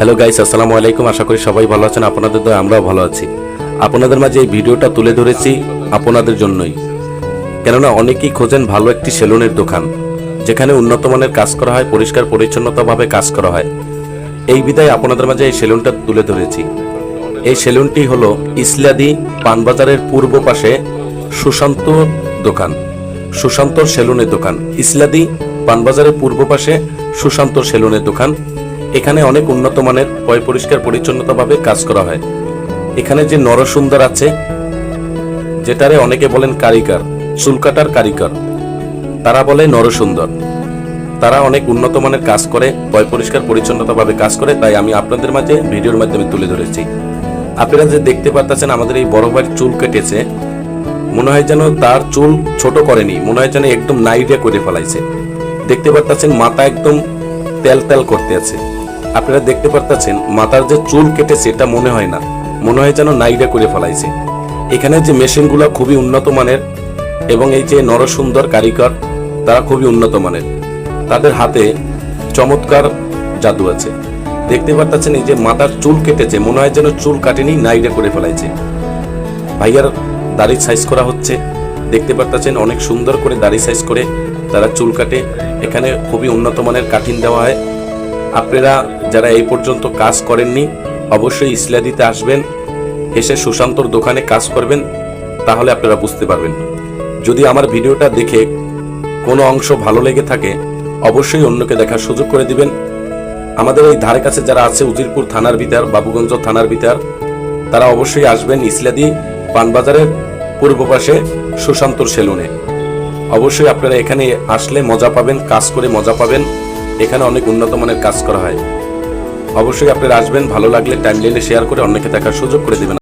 Hello guys আসসালামু আলাইকুম। আশা করি সবাই ভালো আছেন, আপনাদের দয়, আমরাও ভালো আছি। আপনাদের মাঝে এই ভিডিওটা তুলে ধরেছি আপনাদের জন্যই। কেননা অনেকেই খোঁজেন ভালো একটি সেলুনের দোকান, যেখানে উন্নত মানের কাজ করা হয়, পরিষ্কার পরিচ্ছন্নতাভাবে কাজ করা হয়। এই বিদায় আপনাদের মাঝে এই সেলুনটা তুলে ধরেছি। এই সেলুনটি হলো ইসলাদি পানবাজারের পূর্ব পাশে সুশান্ত দোকান সুশান্ত সেলুনের দোকান। ইসলাদি পানবাজারের পূর্ব পাশে সুশান্ত সেলুনের দোকান। এখানে অনেক উন্নত মানের পয় পরিষ্কার পরিচ্ছন্নতাভাবে কাজ করা হয়। এখানে যে নরসুন্দর আছে, যেটারে অনেকে বলেন কারিগর, চুলকাটার কারিগর, তারা বলে নরসুন্দর। তারা অনেক উন্নত মানের কাজ করে, পয় পরিষ্কার পরিচ্ছন্নতাভাবে কাজ করে, তাই আমি আপনাদের মাঝে ভিডিওর মাধ্যমে তুলে ধরেছি। আপনারা যে দেখতে পাচ্ছেন আমাদের এই বড় ভাইয়ের চুল কেটেছে, মনে হয় যেন তার চুল ছোট করেনি, মনে হয় যেন একদম নাইডে করে ফেলাইছে। দেখতে পারতেছেন মাথা একদম তেল তেল করতে আছে। আপনারা দেখতে পারতেছেন মাথার যে চুল কেটেছে এটা মনে হয় না। মনে হয় যেন নাইডা করে ফেলাইছে। এখানে যে মেশিনগুলো খুবই উন্নত মানের এবং এই যে নরসুন্দর কারিগর, তারা খুবই উন্নত মানের। তাদের হাতে চমৎকার জাদু আছে। দেখতে পারতেছেন এই যে মাথার চুল কেটেছে, মনে হয় যেন চুল কাটেনি, নাইডা করে ফেলাইছে। ভাইয়ার দাড়ি সাইজ করা হচ্ছে। দেখতে পারতেছেন অনেক সুন্দর করে দাড়ি সাইজ করে তারা চুল কাটে। এখানে খুবই উন্নত মানের কাঠিন দেওয়া হয়। আপনারা যারা এই পর্যন্ত কাজ করেননি, অবশ্যই ইসলাদিতে আসবেন, এসে সুশান্তর দোকানে কাজ করবেন, তাহলে আপনারা বুঝতে পারবেন। যদি আমার ভিডিওটা দেখে কোনো অংশ ভালো লেগে থাকে, অবশ্যই অন্যকে দেখার সুযোগ করে দিবেন। আমাদের এই ধারে কাছে যারা আছে, উজিরপুর থানার ভিতর, বাবুগঞ্জ থানার ভিতর, তারা অবশ্যই আসবেন ইসলাদি পানবাজারের পূর্ব পাশে সুশান্তর সেলুনে। অবশ্যই আপনারা এখানে আসলে মজা পাবেন, কাজ করে মজা পাবেন। এখানে অনেক উন্নত মানের কাজ করা হয়। অবশ্যই আপনারা আসবেন, ভালো লাগলে টাইম টাইমলাইনে শেয়ার করে অনেকে দেখার সুযোগ করে দেবেন।